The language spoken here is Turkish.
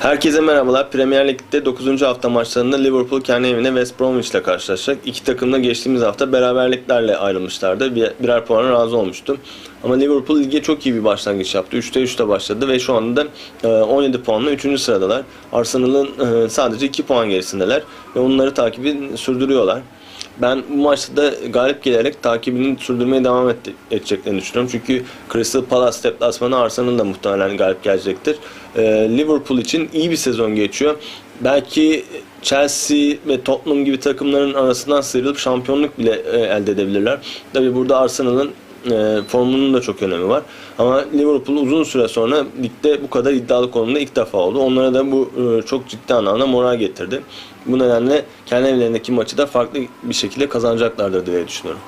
Herkese merhabalar. Premier Lig'de 9. hafta maçlarında Liverpool kendi evinde West Bromwich ile karşılaşacak. İki takım da geçtiğimiz hafta beraberliklerle ayrılmışlardı. Bir, birer puana razı olmuştu. Ama Liverpool lige çok iyi bir başlangıç yaptı. 3'te 3'te başladı ve şu anda e, 17 puanla 3. sıradalar. Arsenal'ın e, sadece 2 puan gerisindeler ve onları takibi sürdürüyorlar. Ben bu maçta da galip gelerek takibini sürdürmeye devam et- edeceklerini düşünüyorum. Çünkü Crystal Palace deplasmanı Arsenal da muhtemelen galip gelecektir. Ee, Liverpool için iyi bir sezon geçiyor. Belki Chelsea ve Tottenham gibi takımların arasından sıyrılıp şampiyonluk bile e, elde edebilirler. Tabi burada Arsenal'ın e, formunun da çok önemi var. Ama Liverpool uzun süre sonra ligde bu kadar iddialı konumda ilk defa oldu. Onlara da bu e, çok ciddi anlamda moral getirdi. Bu nedenle kendi evlerindeki maçı da farklı bir şekilde kazanacaklardır diye düşünüyorum.